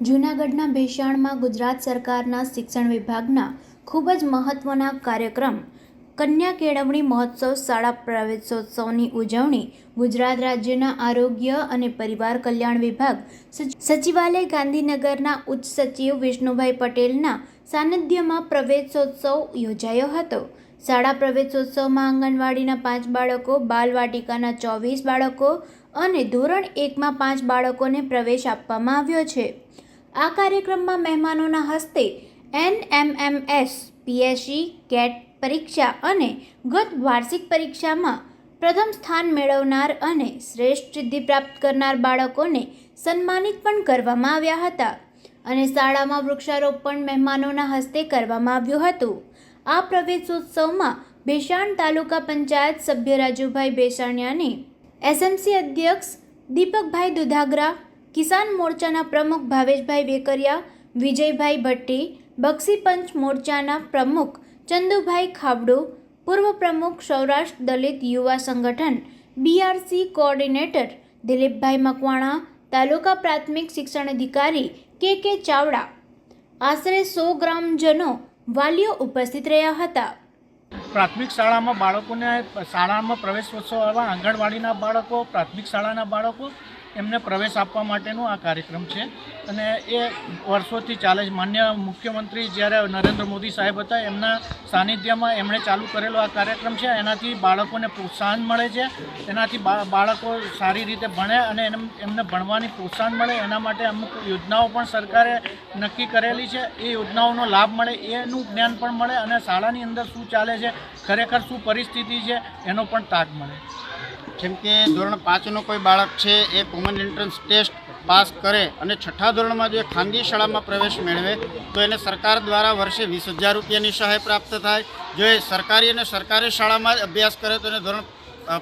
જૂનાગઢના ભેસાણમાં ગુજરાત સરકારના શિક્ષણ વિભાગના ખૂબ જ મહત્ત્વના કાર્યક્રમ કન્યા કેળવણી મહોત્સવ, શાળા પ્રવેશોત્સવની ઉજવણી, ગુજરાત રાજ્યના આરોગ્ય અને પરિવાર કલ્યાણ વિભાગ સચિવાલય ગાંધીનગરના ઉચ્ચ સચિવ વિષ્ણુભાઈ પટેલના સાનિધ્યમાં પ્રવેશોત્સવ યોજાયો હતો. શાળા પ્રવેશોત્સવમાં આંગણવાડીના પાંચ બાળકો બાલવાટિકાના ચોવીસ બાળકો અને ધોરણ એકમાં પાંચ બાળકોને પ્રવેશ આપવામાં આવ્યો છે. આ કાર્યક્રમમાં મહેમાનોના હસ્તે એનએમએમએસ, પીએસસી, કેટ પરીક્ષા અને ગત વાર્ષિક પરીક્ષામાં પ્રથમ સ્થાન મેળવનાર અને શ્રેષ્ઠ સિદ્ધિ પ્રાપ્ત કરનાર બાળકોને સન્માનિત પણ કરવામાં આવ્યા હતા અને શાળામાં વૃક્ષારોપણ મહેમાનોના હસ્તે કરવામાં આવ્યું હતું. આ પ્રવેશોત્સવમાં ભેસાણ તાલુકા પંચાયત સભ્ય રાજુભાઈ બેસાણિયાની એસએમસી અધ્યક્ષ દીપકભાઈ દુધાગરા કિસાન મોરચાના પ્રમુખ ભાવેશભાઈ વેકરિયા વિજયભાઈ ભટ્ટી, બક્ષી પંચ મોરચાના પ્રમુખ ચંદુભાઈ ખાબડુ, પૂર્વ પ્રમુખ સૌરાષ્ટ્ર દલિત યુવા સંગઠન બીઆરસી કોઓર્ડિનેટર દિલીપભાઈ મકવાણા, તાલુકા પ્રાથમિક શિક્ષણ અધિકારી કે કે ચાવડા. આશરે સો ગ્રામજનો વાલીઓ ઉપસ્થિત રહ્યા હતા. પ્રાથમિક શાળામાં બાળકોને શાળામાં પ્રવેશોત્સવ આવા આંગણવાડીના બાળકો, પ્રાથમિક શાળાના બાળકો એમને પ્રવેશ આપવા માટેનો આ કાર્યક્રમ છે. અને એ વર્ષોથી ચાલે છે. માન્ય મુખ્યમંત્રી જ્યારે નરેન્દ્ર મોદી સાહેબ હતા, એમના સાનિધ્યમાં એમણે ચાલુ કરેલો આ કાર્યક્રમ છે. એનાથી બાળકોને પ્રોત્સાહન મળે છે. એનાથી બાળકો સારી રીતે ભણે અને એમ- એમને ભણવાની પ્રોત્સાહન મળે. એના માટે અમુક યોજનાઓ પણ સરકારે નક્કી કરેલી છે. એ યોજનાઓનો લાભ મળે, એનું જ્ઞાન પણ મળે અને શાળાની અંદર શું ચાલે છે, ખરેખર શું પરિસ્થિતિ છે, એનો પણ તાગ મળે. જેમ કે ધોરણ પાંચનો કોઈ બાળક છે, એ કોમન એન્ટ્રન્સ ટેસ્ટ પાસ કરે અને છઠ્ઠા ધોરણમાં જો ખાનગી શાળામાં પ્રવેશ મેળવે, તો એને સરકાર દ્વારા વર્ષે વીસ હજાર રૂપિયાની સહાય પ્રાપ્ત થાય. જો એ સરકારી અને સરકારી શાળામાં અભ્યાસ કરે, તો એને ધોરણ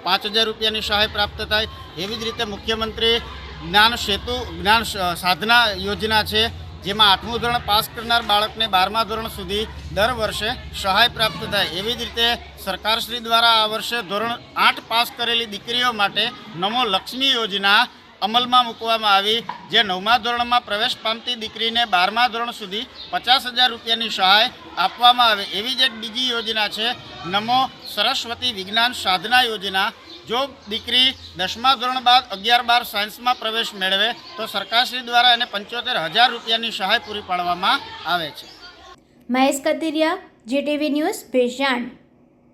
પાંચ હજાર રૂપિયાની સહાય પ્રાપ્ત થાય. એવી જ રીતે મુખ્યમંત્રી જ્ઞાન સેતુ, જ્ઞાન સાધના યોજના છે. જેમાં આઠમું ધોરણ પાસ કરનાર બાળકને બારમા ધોરણ સુધી દર વર્ષે સહાય પ્રાપ્ત થાય. એવી જ રીતે સરકારશ્રી દ્વારા આ વર્ષે ધોરણ આઠ પાસ કરેલી દીકરીઓ માટે નમો લક્ષ્મી યોજના અમલમાં મૂકવામાં આવી, જે નવમા ધોરણમાં પ્રવેશ પામતી દીકરીને બારમા ધોરણ સુધી પચાસ હજાર રૂપિયાની સહાય આપવામાં આવે. એવી જ એક બીજી યોજના છે, નમો સરસ્વતી વિજ્ઞાન સાધના યોજના. જો દીકરી દસમા ધોરણ બાદ અગિયાર બાર સાયન્સમાં પ્રવેશ મેળવે, તો સરકારશ્રી દ્વારા એને પંચોતેર હજાર રૂપિયાની સહાય પૂરી પાડવામાં આવે છે. Mahesh Katiriya, GTV news Bhesan